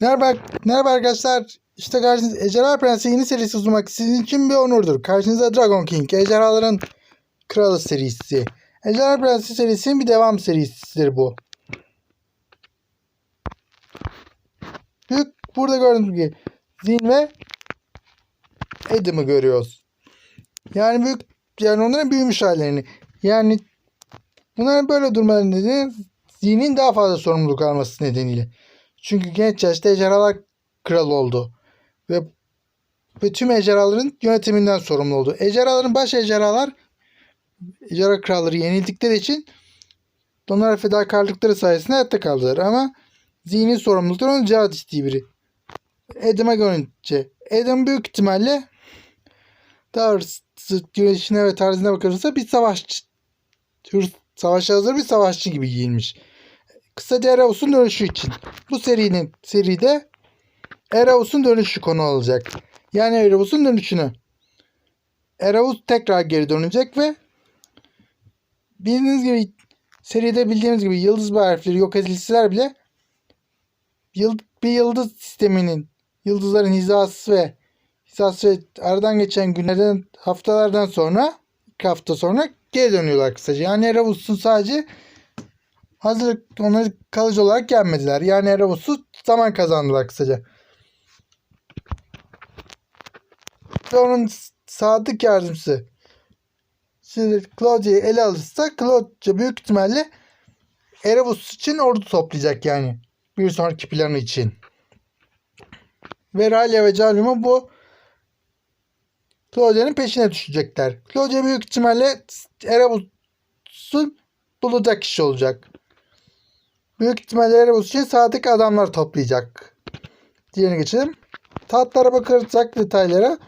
Merhaba, merhaba arkadaşlar. İşte karşınızda Ejderha Prensi yeni serisi sunmak sizin için bir onurdur. Karşınızda Dragon King, Ejderhaların Kralı serisi. Ejderha Prensi serisinin bir devam serisidir bu. Büyük, burada gördüğünüz gibi Zin ve Adam'ı görüyoruz. Yani büyük, yani onların büyümüş hallerini. Yani bunların böyle durmaları nedeni Zin'in daha fazla sorumluluk alması nedeniyle. Çünkü genç yaşta ejderhalar kralı oldu. Ve, tüm ejderhaların yönetiminden sorumlu oldu. Ejderhaların baş ejderhalar ejderha kralları yenildikleri için onlara fedakarlıkları sayesinde hayatta kaldılar. Ama zihnin sorumlulukları onun cihat ettiği biri. Adam'a görünce Adam büyük ihtimalle hırslı güneşine ve tarzına bakılırsa bir savaşçı savaşa hazır bir savaşçı gibi giyinmiş. Kısaca Eraos'un dönüşü için. Bu serinin seride Eraos'un dönüşü konu olacak. Yani Eraos'un dönüşünü. Eraos tekrar geri dönecek ve bildiğiniz gibi seride bildiğimiz gibi yıldız harfleri yok edilseler bile bir yıldız sisteminin yıldızların hizası ve hizası ve aradan geçen günlerden haftalardan sonra iki hafta sonra geri dönüyorlar kısaca. Yani Eraos'un sadece hazır onları kalıcı olarak gelmediler. Yani Erebus'u zaman kazandılar kısaca. Ve onun sadık yardımcısı şimdi Claudia'yı ele alırsa Claudia büyük ihtimalle Erebus için ordu toplayacak yani. Bir sonraki planı için. Ve Ralia ve Calum'a bu Claudia'nın peşine düşecekler. Claudia büyük ihtimalle Erebus'un bulacak kişi olacak. Büyük ihtimalle Erebus için sadık adamlar toplayacak. Diğerine geçelim. Tahtlara bakarsak detaylara.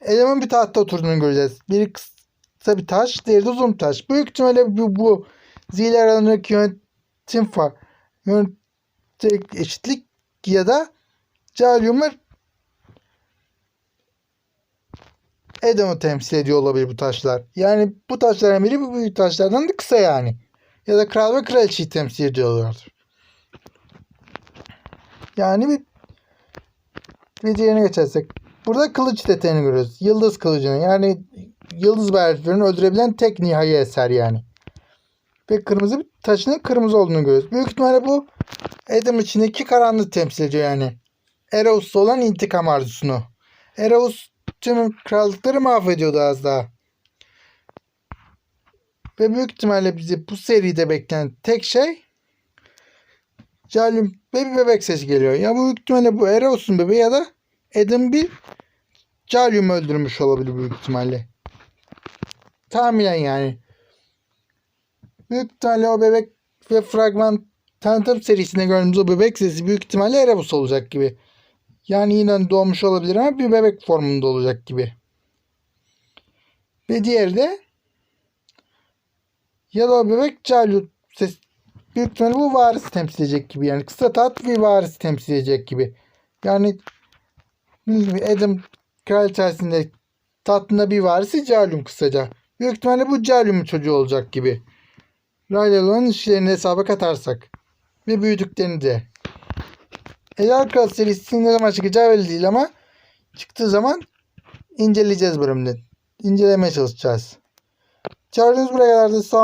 Eleman bir tahtta oturduğunu göreceğiz. Biri kısa bir taş, diğeri de uzun bir taş. Büyük ihtimalle bu, bu zil aralarındaki yönetim var. Yönetim eşitlik ya da Calium'lar Adam'ı temsil ediyor olabilir bu taşlar. Yani bu taşların biri bu büyük taşlardan da kısa yani ya da kral ve kraliçeyi temsil ediyorlardır. Yani bir diğerine geçersek. Burada kılıç detayını görüyoruz. Yıldız kılıcını yani yıldız berflerini öldürebilen tek nihai eser yani. Ve kırmızı bir taşının kırmızı olduğunu görüyoruz. Büyük ihtimalle bu Adam içindeki karanlığı temsil ediyor yani. Ereus'ta olan intikam arzusunu. Ereus tüm krallıkları mahvediyordu az daha. Ve büyük ihtimalle bizi bu seride bekleyen tek şey Jalim bir bebek sesi geliyor. Ya büyük ihtimalle bu Ereos'un bebeği ya da Adam bir Jalim öldürmüş olabilir büyük ihtimalle. Tahminen yani. Büyük ihtimalle o bebek ve fragman tanıtım serisinde gördüğümüz o bebek sesi büyük ihtimalle Erebus olacak gibi. Yani yine doğmuş olabilir ama bir bebek formunda olacak gibi. Ve diğeri de o bebek Calut ses büyük ihtimalle bu varis temsil edecek gibi. Yani kısa tat bir varis temsil edecek gibi. Yani gibi Adam kraliçesinde tatlında bir varisi Calum kısaca. Büyük ihtimalle bu Calum'un çocuğu olacak gibi. Rayla'nın işlerini hesaba katarsak. Ve büyüdüklerini de. Ejder Kral serisinin ne zaman çıkacağı belli değil ama çıktığı zaman inceleyeceğiz bölümde. İncelemeye çalışacağız. Çağırdığınız buraya kadar da sağ